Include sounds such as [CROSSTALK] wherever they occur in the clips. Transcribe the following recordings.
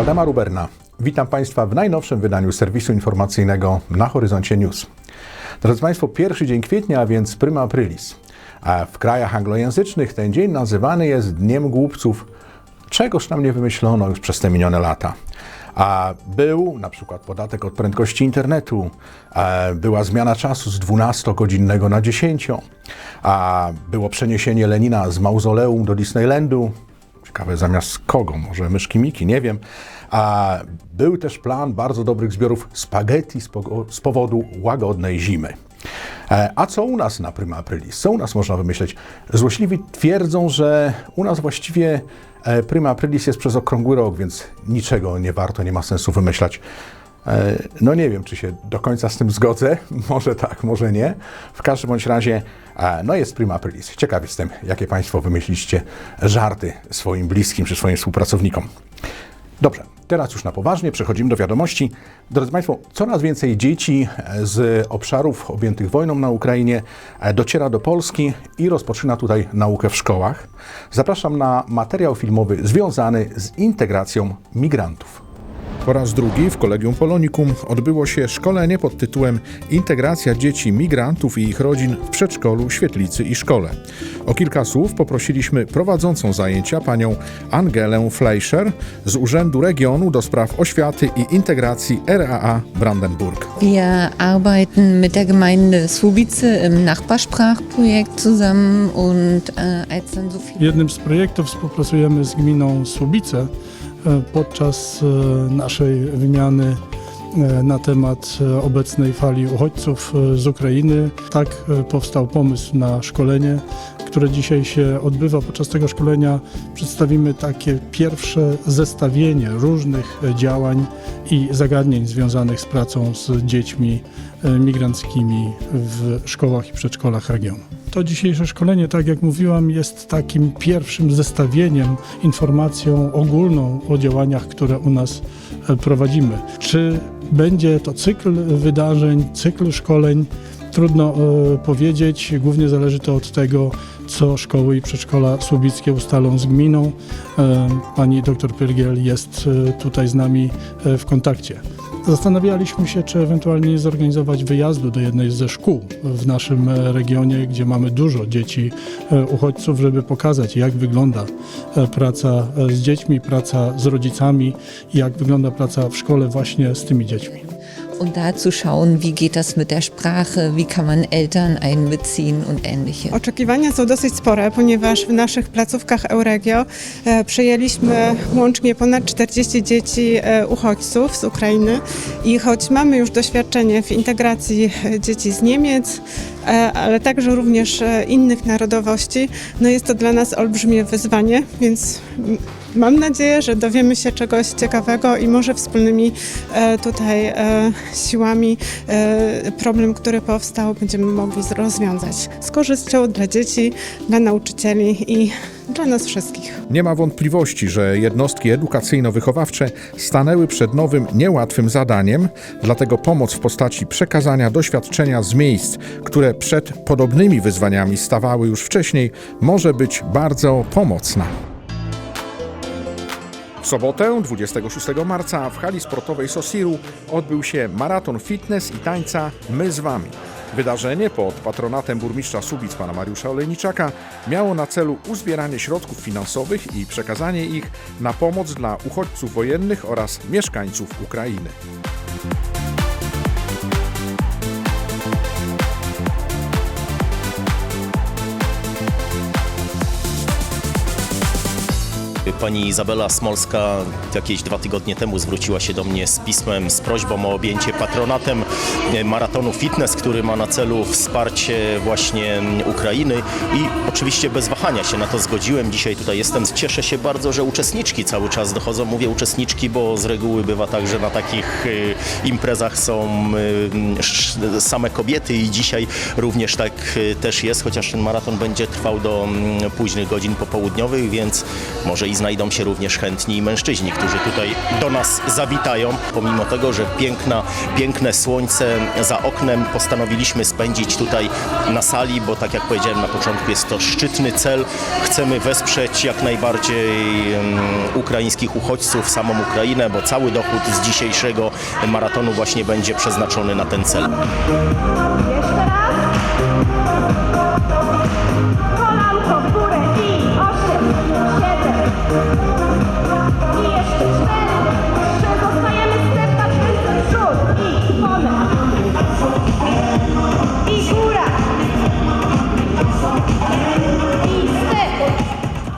Waldemar Uberna. Witam Państwa w najnowszym wydaniu serwisu informacyjnego na Horyzoncie News. Drodzy Państwo, pierwszy dzień kwietnia, a więc prima aprilis. A w krajach anglojęzycznych ten dzień nazywany jest Dniem Głupców, czegoż nam nie wymyślono już przez te minione lata. A był na przykład podatek od prędkości internetu, była zmiana czasu z 12-godzinnego na 10, a było przeniesienie Lenina z mauzoleum do Disneylandu, Ciekawe zamiast kogo, może myszki Miki, nie wiem. A był też plan bardzo dobrych zbiorów spaghetti z, powodu łagodnej zimy. E, A co u nas na Prima Aprilis? Co u nas można wymyśleć? Złośliwi twierdzą, że u nas właściwie e, Prima Aprilis jest przez okrągły rok, więc niczego nie warto, nie ma sensu wymyślać. E, No nie wiem, czy się do końca z tym zgodzę. [LAUGHS] Może tak, może nie. W każdym bądź razie, e, no jest prima aprilis. Ciekaw jestem, jakie Państwo wymyśliście żarty swoim bliskim czy swoim współpracownikom. Dobrze, teraz już na poważnie przechodzimy do wiadomości. Drodzy Państwo, coraz więcej dzieci e, z obszarów objętych wojną na Ukrainie dociera do Polski i rozpoczyna tutaj naukę w szkołach. Zapraszam na materiał filmowy związany z integracją migrantów. Po raz drugi w Kolegium Polonikum odbyło się szkolenie pod tytułem Integracja dzieci migrantów i ich rodzin w przedszkolu, świetlicy i szkole. O kilka słów poprosiliśmy prowadzącą zajęcia panią Angelę Fleischer z Urzędu Regionu do Spraw Oświaty i Integracji RAA Brandenburg. Wir arbeiten mit der Gemeinde Słubice im Nachbarsprachprojekt zusammen und äh, als dann so viele jednym z projektów współpracujemy z gminą Słubice podczas e, naszej wymiany e, na temat e, obecnej fali uchodźców e, z Ukrainy. Tak e, powstał pomysł na szkolenie, które dzisiaj się odbywa. Podczas tego szkolenia przedstawimy takie pierwsze zestawienie różnych działań i zagadnień związanych z pracą z dziećmi e, migranckimi w szkołach i przedszkolach regionu. To dzisiejsze szkolenie, tak jak mówiłam, jest takim pierwszym zestawieniem, informacją ogólną o działaniach, które u nas e, prowadzimy. Czy będzie to cykl wydarzeń, cykl szkoleń? Trudno e, powiedzieć, głównie zależy to od tego, co szkoły i przedszkola słubickie ustalą z gminą. E, Pani dr Pyrgiel jest e, tutaj z nami w kontakcie. Zastanawialiśmy się, czy ewentualnie nie zorganizować wyjazdu do jednej ze szkół w naszym regionie, gdzie mamy dużo dzieci uchodźców, żeby pokazać, jak wygląda praca z dziećmi, praca z rodzicami, jak wygląda praca w szkole właśnie z tymi dziećmi. Und da zu schauen, wie geht das mit der Sprache, wie kann man Eltern einbeziehen und ähnliche. Oczekiwania są dosyć spore, ponieważ w naszych placówkach Euregio e, przyjęliśmy łącznie ponad 40 dzieci e, uchodźców z Ukrainy i choć mamy już doświadczenie w integracji e, dzieci z Niemiec, ale także również innych narodowości, no jest to dla nas olbrzymie wyzwanie, więc mam nadzieję, że dowiemy się czegoś ciekawego i może wspólnymi e, tutaj e, siłami e, problem, który powstał, będziemy mogli rozwiązać z korzyścią dla dzieci, dla nauczycieli i dla nas wszystkich. Nie ma wątpliwości, że jednostki edukacyjno-wychowawcze stanęły przed nowym, niełatwym zadaniem, dlatego pomoc w postaci przekazania doświadczenia z miejsc, które przed podobnymi wyzwaniami stawały już wcześniej, może być bardzo pomocna. W sobotę, 26 marca, w hali sportowej Sosiru odbył się maraton fitness i tańca My z Wami. Wydarzenie pod patronatem burmistrza Subic pana Mariusza Olejniczaka miało na celu uzbieranie środków finansowych i przekazanie ich na pomoc dla uchodźców wojennych oraz mieszkańców Ukrainy. Pani Izabela Smolska jakieś dwa tygodnie temu zwróciła się do mnie z pismem z prośbą o objęcie patronatem e, maratonu fitness, który ma na celu wsparcie właśnie Ukrainy i oczywiście bez wahania się na to zgodziłem. Dzisiaj tutaj jestem. Cieszę się bardzo, że uczestniczki cały czas dochodzą. Mówię uczestniczki, bo z reguły bywa tak, że na takich e, imprezach są e, same kobiety i dzisiaj również tak też jest, chociaż ten maraton będzie trwał do mm, późnych godzin popołudniowych, więc może i znajdą się również chętni mężczyźni, którzy tutaj do nas zawitają. Pomimo tego, że piękna, piękne słońce za oknem postanowiliśmy spędzić tutaj na sali, bo tak jak powiedziałem na początku jest to szczytny cel. Chcemy wesprzeć jak najbardziej em, ukraińskich uchodźców, samą Ukrainę, bo cały dochód z dzisiejszego maratonu właśnie będzie przeznaczony na ten cel. Kolanko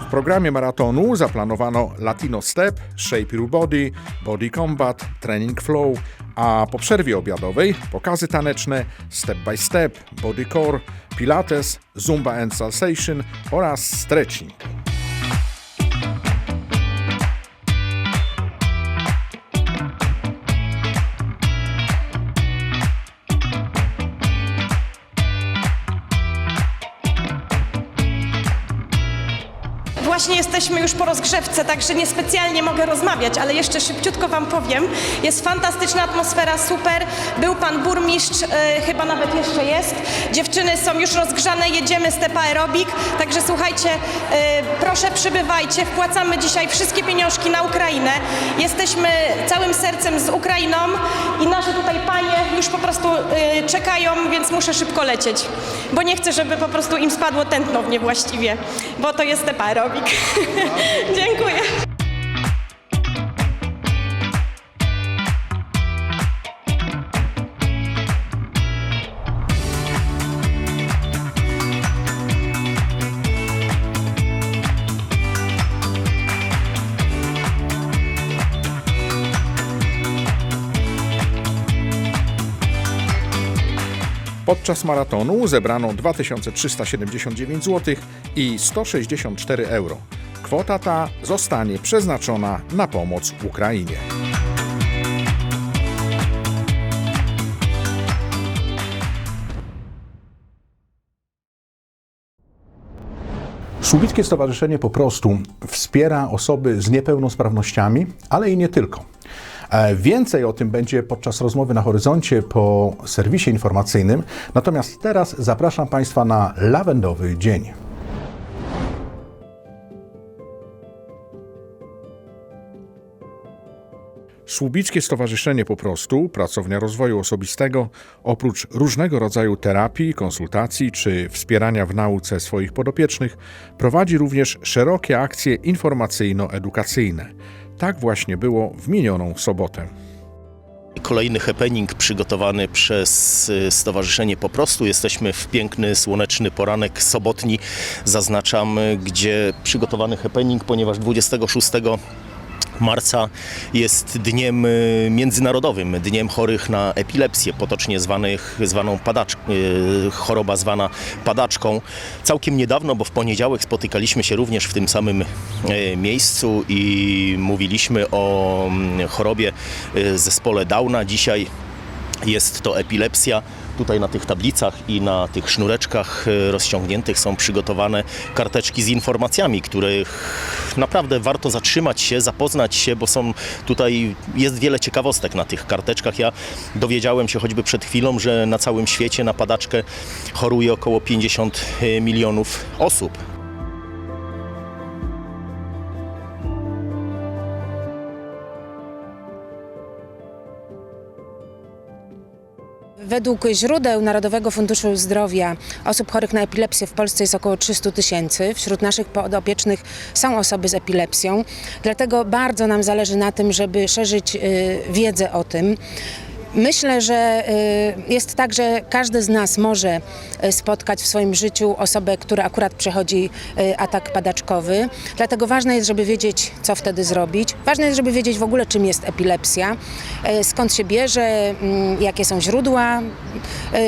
w programie maratonu zaplanowano Latino Step, Shape Your Body, Body Combat, Training Flow, a po przerwie obiadowej pokazy taneczne Step by Step, Body Core, Pilates, Zumba and Salsation oraz stretching. Właśnie jesteśmy już po rozgrzewce, także niespecjalnie mogę rozmawiać, ale jeszcze szybciutko Wam powiem. Jest fantastyczna atmosfera, super. Był Pan Burmistrz, e, chyba nawet jeszcze jest. Dziewczyny są już rozgrzane, jedziemy stepa aerobik, także słuchajcie, e, proszę przybywajcie, wpłacamy dzisiaj wszystkie pieniążki na Ukrainę. Jesteśmy całym sercem z Ukrainą i nasze tutaj panie już po prostu e, czekają, więc muszę szybko lecieć, bo nie chcę, żeby po prostu im spadło tętno w nie właściwie, bo to jest stepa aerobik. [LAUGHS] Dziękuję. Podczas maratonu zebrano 2379 zł i 164 euro. Kwota ta zostanie przeznaczona na pomoc Ukrainie. Słubickie Stowarzyszenie po prostu wspiera osoby z niepełnosprawnościami, ale i nie tylko. E, Więcej o tym będzie podczas rozmowy na horyzoncie po serwisie informacyjnym. Natomiast teraz zapraszam Państwa na lawendowy dzień. Słubickie Stowarzyszenie po prostu, pracownia rozwoju osobistego, oprócz różnego rodzaju terapii, konsultacji czy wspierania w nauce swoich podopiecznych, prowadzi również szerokie akcje informacyjno-edukacyjne. Tak właśnie było w minioną sobotę. Kolejny happening przygotowany przez y, Stowarzyszenie Po prostu. Jesteśmy w piękny, słoneczny poranek sobotni, zaznaczam, y, gdzie przygotowany happening, ponieważ 26 marca jest dniem y, międzynarodowym, dniem chorych na epilepsję, potocznie zwanych, zwaną padacz, y, choroba zwana padaczką. Całkiem niedawno, bo w poniedziałek spotykaliśmy się również w tym samym y, miejscu i mówiliśmy o mm, chorobie zespole Downa. Dzisiaj jest to epilepsja. Tutaj na tych tablicach i na tych sznureczkach e, rozciągniętych są przygotowane karteczki z informacjami, których naprawdę warto zatrzymać się, zapoznać się, bo są tutaj, jest wiele ciekawostek na tych karteczkach. Ja dowiedziałem się choćby przed chwilą, że na całym świecie na padaczkę choruje około 50 milionów osób. Według źródeł Narodowego Funduszu Zdrowia osób chorych na epilepsję w Polsce jest około 300 tysięcy. Wśród naszych podopiecznych są osoby z epilepsją, dlatego bardzo nam zależy na tym, żeby szerzyć y, wiedzę o tym. Myślę, że y, jest tak, że każdy z nas może y, spotkać w swoim życiu osobę, która akurat przechodzi y, atak padaczkowy. Dlatego ważne jest, żeby wiedzieć, co wtedy zrobić. Ważne jest, żeby wiedzieć w ogóle, czym jest epilepsja, skąd się bierze, jakie są źródła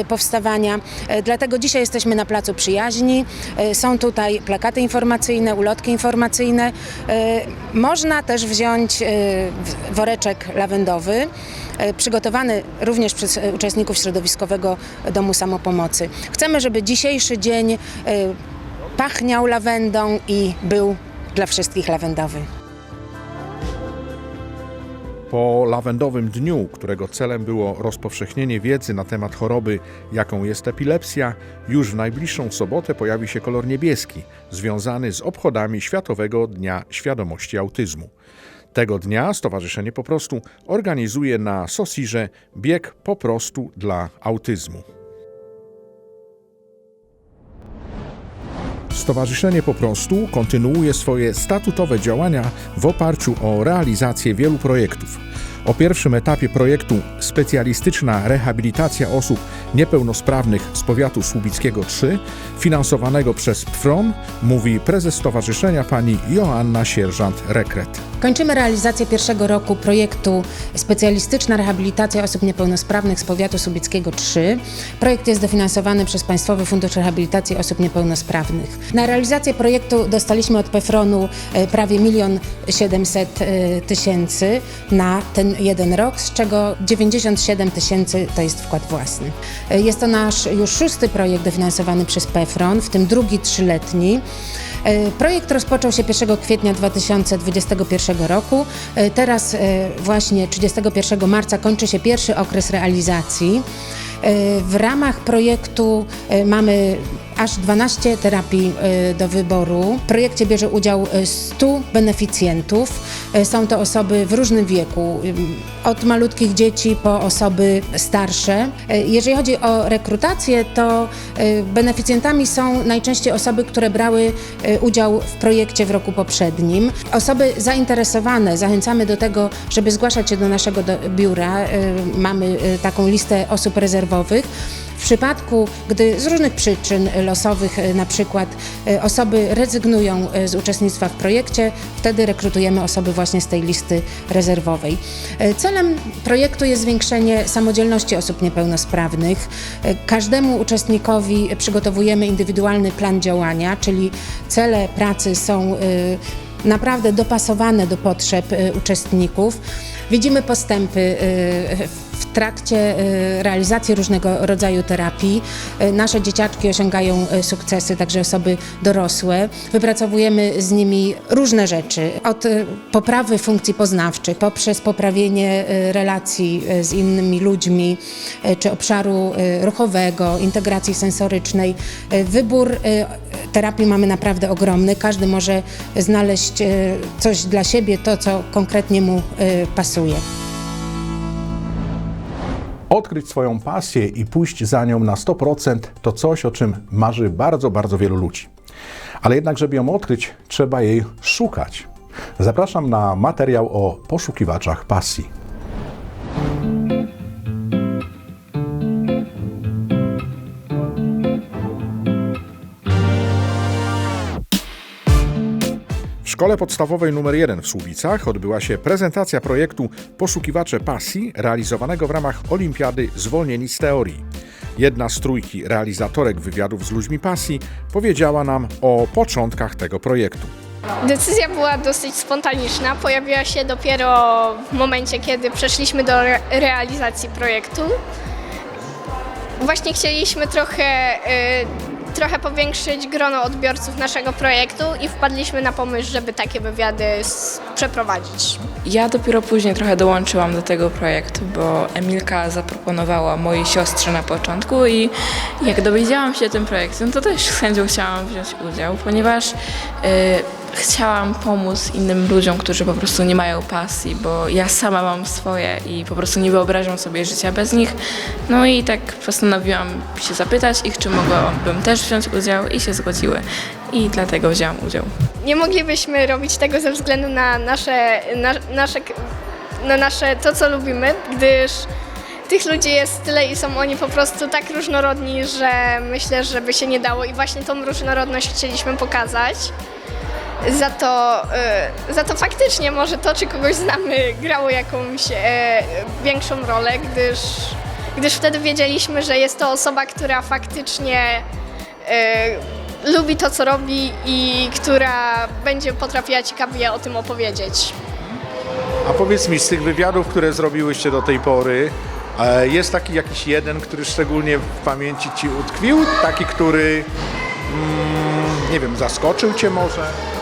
powstawania. Dlatego dzisiaj jesteśmy na Placu Przyjaźni. Są tutaj plakaty informacyjne, ulotki informacyjne. Można też wziąć woreczek lawendowy e, przygotowany również przez e, uczestników Środowiskowego Domu Samopomocy. Chcemy, żeby dzisiejszy dzień e, pachniał lawendą i był dla wszystkich lawendowy. Po lawendowym dniu, którego celem było rozpowszechnienie wiedzy na temat choroby, jaką jest epilepsja, już w najbliższą sobotę pojawi się kolor niebieski, związany z obchodami Światowego Dnia Świadomości Autyzmu. Tego dnia Stowarzyszenie Po prostu organizuje na Sosirze bieg po prostu dla autyzmu. Stowarzyszenie Po prostu kontynuuje swoje statutowe działania w oparciu o realizację wielu projektów. O pierwszym etapie projektu Specjalistyczna rehabilitacja osób niepełnosprawnych z powiatu słubickiego 3, finansowanego przez PFRON, mówi prezes stowarzyszenia pani Joanna Sierżant-Rekret. Kończymy realizację pierwszego roku projektu Specjalistyczna rehabilitacja osób niepełnosprawnych z powiatu słubickiego 3. Projekt jest dofinansowany przez Państwowy Fundusz Rehabilitacji Osób Niepełnosprawnych. Na realizację projektu dostaliśmy od PFRON-u e, prawie 1 700 000 tysięcy na ten jeden rok, z czego 97 tysięcy to jest wkład własny. E, Jest to nasz już szósty projekt dofinansowany przez PFRON, w tym drugi trzyletni. E, Projekt rozpoczął się 1 kwietnia 2021 roku. E, Teraz e, właśnie 31 marca kończy się pierwszy okres realizacji. E, W ramach projektu e, mamy aż 12 terapii e, do wyboru. W projekcie bierze udział e, 100 beneficjentów. E, Są to osoby w różnym wieku, od malutkich dzieci po osoby starsze. Jeżeli chodzi o rekrutację, to beneficjentami są najczęściej osoby, które brały udział w projekcie w roku poprzednim. Osoby zainteresowane zachęcamy do tego, żeby zgłaszać się do naszego biura. Mamy taką listę osób rezerwowych. W przypadku, gdy z różnych przyczyn losowych, e, na przykład e, osoby rezygnują e, z uczestnictwa w projekcie, wtedy rekrutujemy osoby właśnie z tej listy rezerwowej. Celem projektu jest zwiększenie samodzielności osób niepełnosprawnych. Każdemu uczestnikowi przygotowujemy indywidualny plan działania, czyli cele pracy są naprawdę dopasowane do potrzeb uczestników. Widzimy postępy e, w trakcie e, realizacji różnego rodzaju terapii. E, Nasze dzieciaczki osiągają e, sukcesy, także osoby dorosłe. Wypracowujemy z nimi różne rzeczy, od poprawy funkcji poznawczych, poprzez poprawienie relacji z innymi ludźmi, czy obszaru ruchowego, integracji sensorycznej. Wybór terapii mamy naprawdę ogromny. Każdy może znaleźć coś dla siebie, to co konkretnie mu pasuje. Odkryć swoją pasję i pójść za nią na 100% to coś, o czym marzy bardzo, bardzo wielu ludzi. Ale jednak, żeby ją odkryć, trzeba jej szukać. Zapraszam na materiał o poszukiwaczach pasji. Szkole podstawowej nr 1 w Słubicach odbyła się prezentacja projektu Poszukiwacze Pasji realizowanego w ramach Olimpiady Zwolnieni z Teorii. Jedna z trójki realizatorek wywiadów z ludźmi pasji powiedziała nam o początkach tego projektu. Decyzja była dosyć spontaniczna. Pojawiła się dopiero w momencie, kiedy przeszliśmy do re- realizacji projektu. Właśnie chcieliśmy trochę, y, trochę powiększyć grono odbiorców naszego projektu i wpadliśmy na pomysł, żeby takie wywiady przeprowadzić. Ja dopiero później trochę dołączyłam do tego projektu, bo Emilka zaproponowała mojej siostrze na początku i jak dowiedziałam się tym projekcie, no to też z chęcią chciałam wziąć udział, ponieważ y, chciałam pomóc innym ludziom, którzy po prostu nie mają pasji, bo ja sama mam swoje i po prostu nie wyobrażam sobie życia bez nich. No i tak postanowiłam się zapytać ich, czy mogłabym też wziąć udział i się zgodziły. I dlatego wzięłam udział. Nie moglibyśmy robić tego ze względu na nasze, na, nasze, na nasze to, co lubimy, gdyż tych ludzi jest tyle i są oni po prostu tak różnorodni, że myślę, że by się nie dało i właśnie tą różnorodność chcieliśmy pokazać. Za to, y, za to faktycznie może to, czy kogoś znamy, grało jakąś e, większą rolę, gdyż, gdyż wtedy wiedzieliśmy, że jest to osoba, która faktycznie e, lubi to, co robi i która będzie potrafiła ciekawie o tym opowiedzieć. A powiedz mi, z tych wywiadów, które zrobiłyście do tej pory, e, jest taki jakiś jeden, który szczególnie w pamięci ci utkwił? Taki, który, mm, nie wiem, zaskoczył cię może?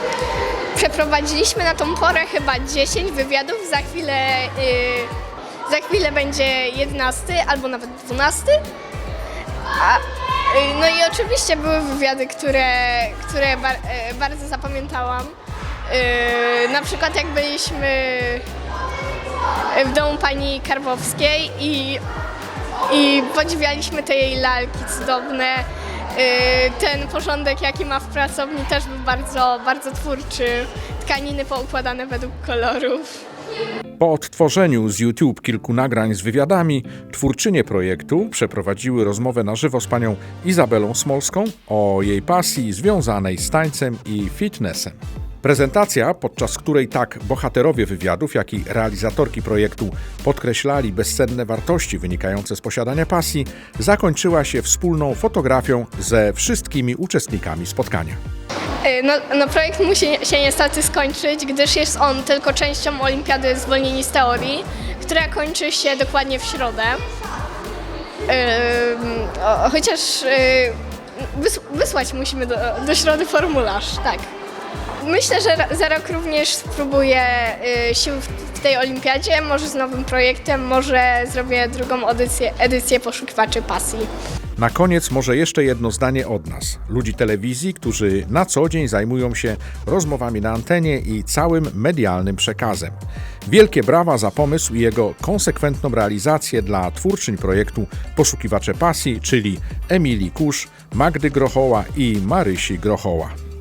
Przeprowadziliśmy na tą porę chyba 10 wywiadów, za chwilę, y, za chwilę będzie 11 albo nawet 12. A, y, no i oczywiście były wywiady, które, które bar, y, bardzo zapamiętałam. Y, na przykład jak byliśmy w domu pani Karwowskiej i, i podziwialiśmy te jej lalki cudowne. Y, Ten porządek, jaki ma w pracowni, też był bardzo, bardzo twórczy. Tkaniny poukładane według kolorów. Po odtworzeniu z YouTube kilku nagrań z wywiadami, twórczynie projektu przeprowadziły rozmowę na żywo z panią Izabelą Smolską o jej pasji związanej z tańcem i fitnessem. Prezentacja, podczas której tak bohaterowie wywiadów, jak i realizatorki projektu podkreślali bezcenne wartości wynikające z posiadania pasji, zakończyła się wspólną fotografią ze wszystkimi uczestnikami spotkania. Y, No, no projekt musi się niestety skończyć, gdyż jest on tylko częścią Olimpiady Zwolnieni z Teorii, która kończy się dokładnie w środę. O, chociaż wys, wysłać musimy do, do środy formularz, tak. Myślę, że za rok również spróbuję y, sił w, w tej olimpiadzie, może z nowym projektem, może zrobię drugą edycję, edycję Poszukiwaczy Pasji. Na koniec może jeszcze jedno zdanie od nas, ludzi telewizji, którzy na co dzień zajmują się rozmowami na antenie i całym medialnym przekazem. Wielkie brawa za pomysł i jego konsekwentną realizację dla twórczyń projektu Poszukiwacze Pasji, czyli Emilii Kusz, Magdy Grochoła i Marysi Grochoła.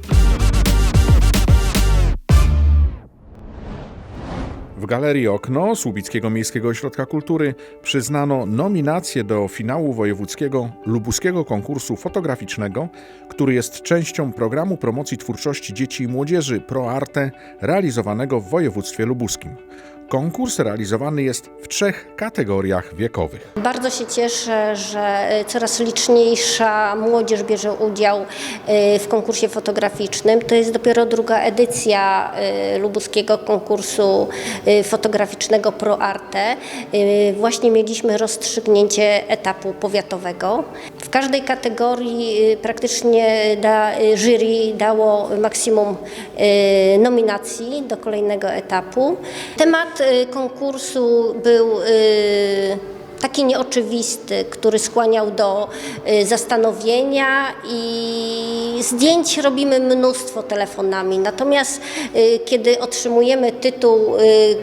W Galerii Okno Słubickiego Miejskiego Ośrodka Kultury przyznano nominację do finału wojewódzkiego lubuskiego konkursu fotograficznego, który jest częścią programu promocji twórczości dzieci i młodzieży ProArte realizowanego w województwie lubuskim. Konkurs realizowany jest w trzech kategoriach wiekowych. Bardzo się cieszę, że y, coraz liczniejsza młodzież bierze udział y, w konkursie fotograficznym. To jest dopiero druga edycja y, lubuskiego konkursu fotograficznego ProArte. Y, Właśnie mieliśmy rozstrzygnięcie etapu powiatowego. W każdej kategorii praktycznie da, jury dało maksimum nominacji do kolejnego etapu. Temat y, konkursu był y, taki nieoczywisty, który skłaniał do y, zastanowienia i zdjęć robimy mnóstwo telefonami. Natomiast kiedy otrzymujemy tytuł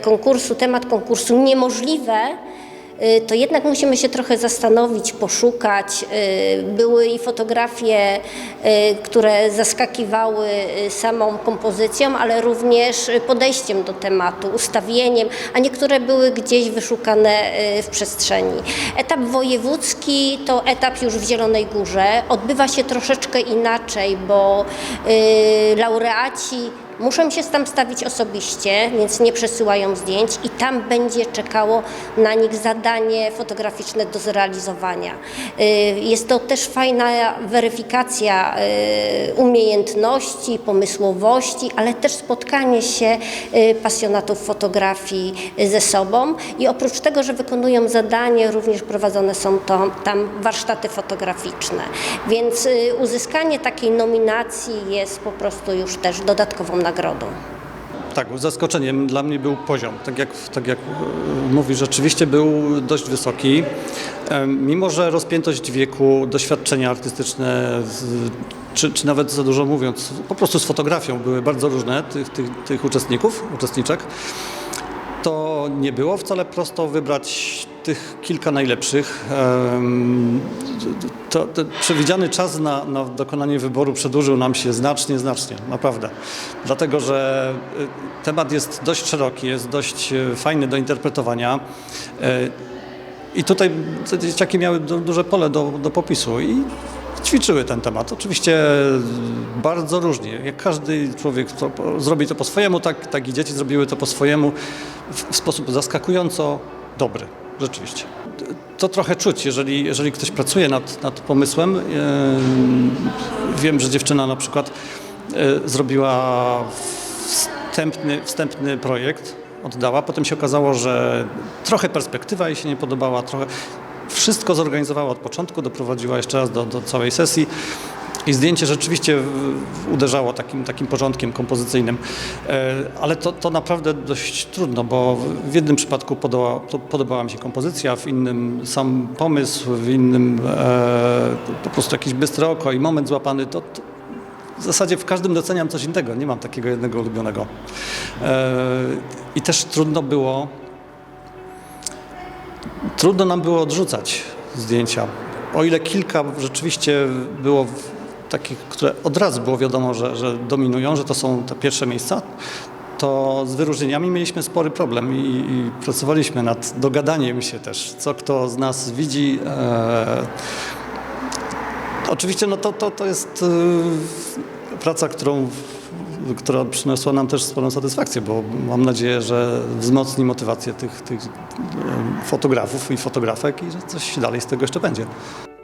konkursu, temat konkursu niemożliwe, to jednak musimy się trochę zastanowić, poszukać. Y, Były i fotografie, y, które zaskakiwały y, samą kompozycją, ale również y, podejściem do tematu, ustawieniem, a niektóre były gdzieś wyszukane y, w przestrzeni. Etap wojewódzki to etap już w Zielonej Górze. Odbywa się troszeczkę inaczej, bo y, laureaci Muszą się tam stawić osobiście, więc nie przesyłają zdjęć i tam będzie czekało na nich zadanie fotograficzne do zrealizowania. Y, Jest to też fajna weryfikacja y, umiejętności, pomysłowości, ale też spotkanie się y, pasjonatów fotografii ze sobą i oprócz tego, że wykonują zadanie, również prowadzone są to, tam warsztaty fotograficzne. Więc uzyskanie takiej nominacji jest po prostu już też dodatkową nagrodą. Tak, zaskoczeniem dla mnie był poziom. Tak jak, tak jak e, mówisz, rzeczywiście był dość wysoki. Mimo, że rozpiętość wieku, doświadczenia artystyczne, czy, czy nawet za dużo mówiąc, po prostu z fotografią były bardzo różne tych, tych, tych uczestników, uczestniczek, to nie było wcale prosto wybrać tych kilka najlepszych. To, to przewidziany czas na, na dokonanie wyboru przedłużył nam się znacznie, znacznie, naprawdę. Dlatego, że y, temat jest dość szeroki, jest dość y, fajny do interpretowania. Y, I tutaj dzieciaki miały du- duże pole do, do popisu i ćwiczyły ten temat. Oczywiście bardzo różnie. Jak każdy człowiek to, zrobi to po swojemu, tak, tak i dzieci zrobiły to po swojemu w, w sposób zaskakująco dobry. Rzeczywiście. To trochę czuć, jeżeli, jeżeli ktoś pracuje nad, nad pomysłem. Yy, wiem, że dziewczyna na przykład yy, zrobiła wstępny, wstępny projekt, oddała. Potem się okazało, że trochę perspektywa jej się nie podobała, trochę wszystko zorganizowała od początku, doprowadziła jeszcze raz do, do całej sesji I zdjęcie rzeczywiście uderzało takim, takim porządkiem kompozycyjnym, E, ale to, to naprawdę dość trudno, bo w jednym przypadku podobała, to podobała mi się kompozycja, w innym sam pomysł, w innym e, po prostu jakieś bystre oko i moment złapany. To, to w zasadzie w każdym doceniam coś innego, nie mam takiego jednego ulubionego. E, I też trudno było, trudno nam było odrzucać zdjęcia. O ile kilka rzeczywiście było takich, które od razu było wiadomo, że, że dominują, że to są te pierwsze miejsca, to z wyróżnieniami mieliśmy spory problem i, i pracowaliśmy nad dogadaniem się też, co kto z nas widzi. E, oczywiście no to, to, to jest e, praca, którą, która przyniosła nam też sporą satysfakcję, bo mam nadzieję, że wzmocni motywację tych, tych e, fotografów i fotografek i że coś dalej z tego jeszcze będzie.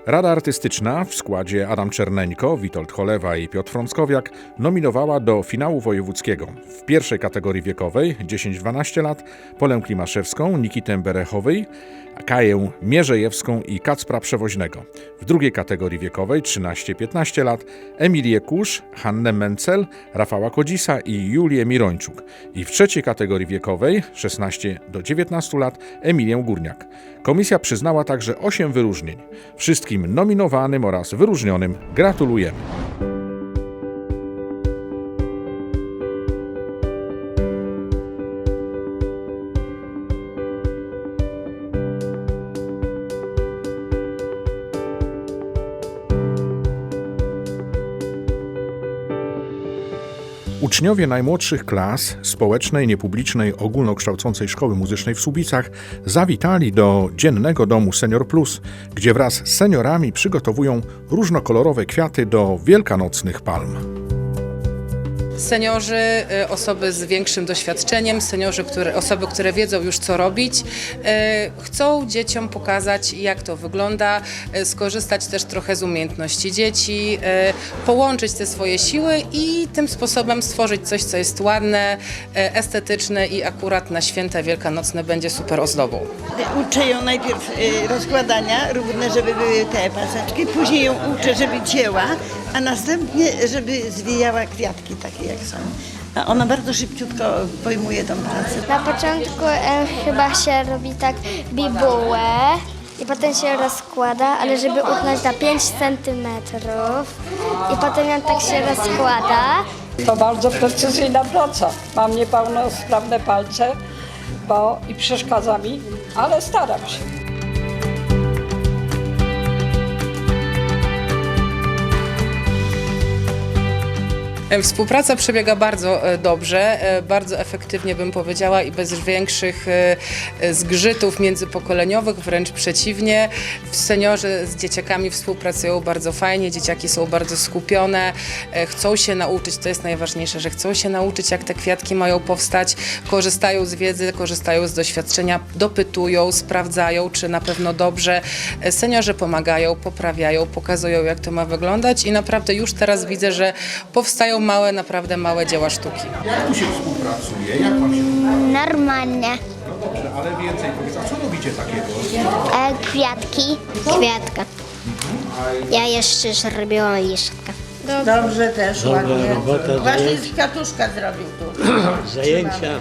Rada Artystyczna w składzie Adam Czerneńko, Witold Cholewa i Piotr Frąckowiak nominowała do finału wojewódzkiego. W pierwszej kategorii wiekowej 10-12 lat Polę Klimaszewską, Nikitę Berechowej, Kaję Mierzejewską i Kacpra Przewoźnego. W drugiej kategorii wiekowej 13-15 lat Emilię Kusz, Hannę Mencel, Rafała Kodzisa i Julię Mirończuk. I w trzeciej kategorii wiekowej 16 do 19 lat Emilię Górniak. Komisja przyznała także 8 wyróżnień. Wszystkim nominowanym oraz wyróżnionym gratulujemy. Uczniowie najmłodszych klas społecznej, niepublicznej, ogólnokształcącej szkoły muzycznej w Słubicach zawitali do Dziennego Domu Senior Plus, gdzie wraz z seniorami przygotowują różnokolorowe kwiaty do wielkanocnych palm. Seniorzy, y, osoby z większym doświadczeniem, seniorzy, które, osoby, które wiedzą już co robić, y, chcą dzieciom pokazać jak to wygląda, y, skorzystać też trochę z umiejętności dzieci, połączyć te swoje siły i tym sposobem stworzyć coś, co jest ładne, estetyczne i akurat na święta wielkanocne będzie super ozdobą. Uczę ją najpierw rozkładania, równe, żeby były te paseczki, później ją uczę, żeby cięła, a następnie, żeby zwijała kwiatki takie jak są. A ona bardzo szybciutko pojmuje tą pracę. Na początku e, chyba się robi tak bibułę i potem się rozkłada, ale żeby utknąć na 5 centymetrów i potem ją tak się rozkłada. To bardzo precyzyjna praca. Mam niepełnosprawne palce bo i przeszkadza mi, ale staram się. Współpraca przebiega bardzo e, dobrze, e, bardzo efektywnie bym powiedziała i bez większych e, e, zgrzytów międzypokoleniowych, wręcz przeciwnie. Seniorzy z dzieciakami współpracują bardzo fajnie, dzieciaki są bardzo skupione, e, chcą się nauczyć, to jest najważniejsze, że chcą się nauczyć jak te kwiatki mają powstać, korzystają z wiedzy, korzystają z doświadczenia, dopytują, sprawdzają, czy na pewno dobrze. E, Seniorzy pomagają, poprawiają, pokazują jak to ma wyglądać i naprawdę już teraz widzę, że powstają małe, naprawdę małe dzieła sztuki. Jak tu się współpracuje? Jak wam się Normalnie. dobrze, ale więcej powiedz, a co robicie takiego? E, kwiatki. Kwiatka. Ja jeszcze zrobiłam liszkę. Dobrze też, ładnie. Właśnie z kwiatuszka zrobił tu. [CLEARS THROAT] Zajęcia.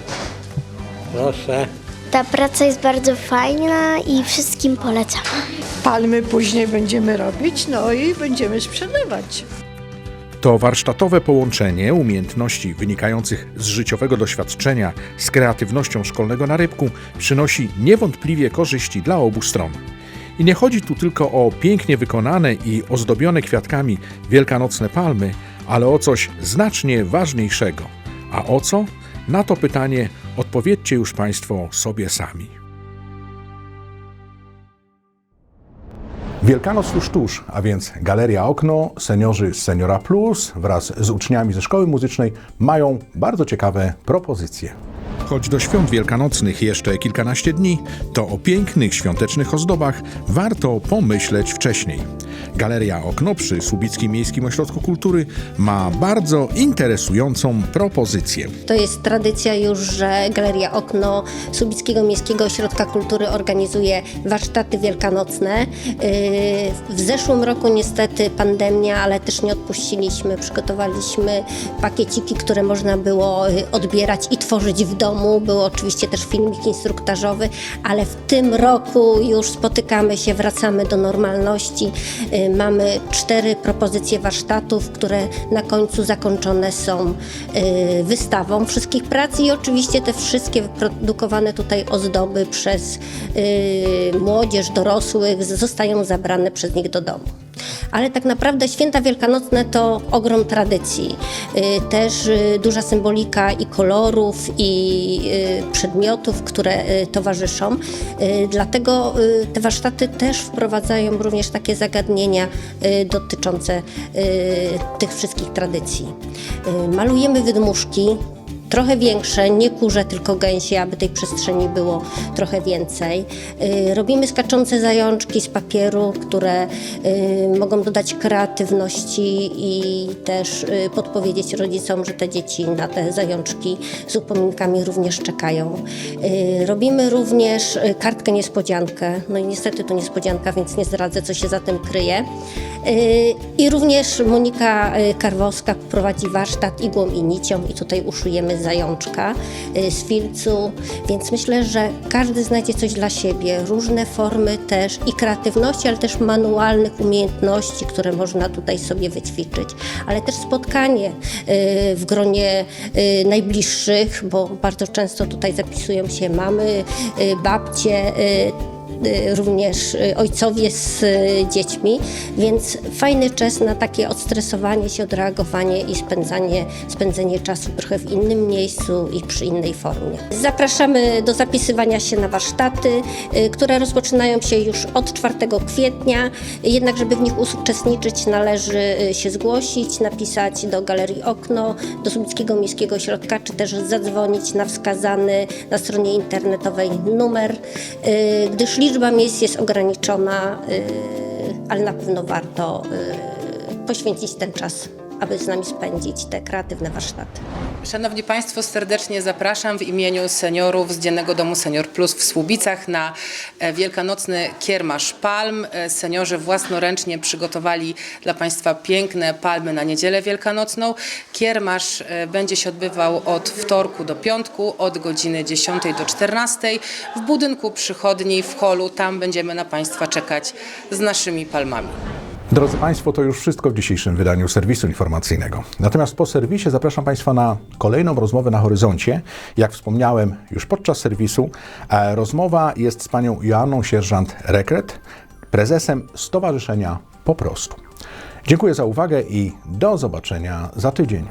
Proszę. Ta praca jest bardzo fajna i wszystkim polecam. Palmy później będziemy robić, no i będziemy sprzedawać. To warsztatowe połączenie umiejętności wynikających z życiowego doświadczenia z kreatywnością szkolnego narybku przynosi niewątpliwie korzyści dla obu stron. I nie chodzi tu tylko o pięknie wykonane i ozdobione kwiatkami wielkanocne palmy, ale o coś znacznie ważniejszego. A o co? Na to pytanie odpowiedzcie już Państwo sobie sami. Wielkanoc już tuż, a więc Galeria Okno, seniorzy z Seniora Plus wraz z uczniami ze szkoły muzycznej mają bardzo ciekawe propozycje. Choć do świąt wielkanocnych jeszcze kilkanaście dni, to o pięknych świątecznych ozdobach warto pomyśleć wcześniej. Galeria Okno przy Słubickim Miejskim Ośrodku Kultury ma bardzo interesującą propozycję. To jest tradycja już, że Galeria Okno Subickiego Miejskiego Ośrodka Kultury organizuje warsztaty wielkanocne. Yy, W zeszłym roku niestety pandemia, ale też nie odpuściliśmy. Przygotowaliśmy pakieciki, które można było yy, odbierać i tworzyć w domu. Był oczywiście też filmik instruktażowy, ale w tym roku już spotykamy się, wracamy do normalności. Yy, Mamy cztery propozycje warsztatów, które na końcu zakończone są yy, wystawą wszystkich prac i oczywiście te wszystkie wyprodukowane tutaj ozdoby przez yy, młodzież, dorosłych zostają zabrane przez nich do domu. Ale tak naprawdę święta wielkanocne to ogrom tradycji. Yy, Też yy, duża symbolika i kolorów, i yy, przedmiotów, które towarzyszą. Dlatego te warsztaty też wprowadzają również takie zagadnienia dotyczące tych wszystkich tradycji. Malujemy wydmuszki, trochę większe, nie kurze, tylko gęsie, aby tej przestrzeni było trochę więcej. Y, Robimy skaczące zajączki z papieru, które y, mogą dodać kreatywności i też y, podpowiedzieć rodzicom, że te dzieci na te zajączki z upominkami również czekają. Robimy również kartkę niespodziankę. No i niestety to niespodzianka, więc nie zdradzę, co się za tym kryje. I również Monika Karwowska prowadzi warsztat igłą i nicią i tutaj uszujemy zajączka y, z filcu, więc myślę, że każdy znajdzie coś dla siebie, różne formy też i kreatywności, ale też manualnych umiejętności, które można tutaj sobie wyćwiczyć, ale też spotkanie y, w gronie y, najbliższych, bo bardzo często tutaj zapisują się mamy, babcie, również y, ojcowie z y, dziećmi, więc fajny czas na takie odstresowanie się, odreagowanie i spędzanie, spędzenie czasu trochę w innym miejscu i przy innej formie. Zapraszamy do zapisywania się na warsztaty, y, które rozpoczynają się już od 4 kwietnia, jednak żeby w nich uczestniczyć należy y, się zgłosić, napisać do Galerii Okno, do Słubickiego Miejskiego Ośrodka, czy też zadzwonić na wskazany na stronie internetowej numer, y, gdyż liczba miejsc jest ograniczona, y, ale na pewno warto y, poświęcić ten czas, aby z nami spędzić te kreatywne warsztaty. Szanowni Państwo, serdecznie zapraszam w imieniu seniorów z Dziennego Domu Senior Plus w Słubicach na e, wielkanocny kiermasz palm. E, Seniorzy własnoręcznie przygotowali dla Państwa piękne palmy na niedzielę wielkanocną. Kiermasz e, będzie się odbywał od wtorku do piątku, od godziny 10 do 14 w budynku przychodni w holu. Tam będziemy na Państwa czekać z naszymi palmami. Drodzy Państwo, to już wszystko w dzisiejszym wydaniu serwisu informacyjnego. Natomiast po serwisie zapraszam Państwa na kolejną rozmowę na horyzoncie. Jak wspomniałem już podczas serwisu, e, rozmowa jest z panią Joanną Sierżant-Rekret, prezesem Stowarzyszenia Po prostu. Dziękuję za uwagę i do zobaczenia za tydzień.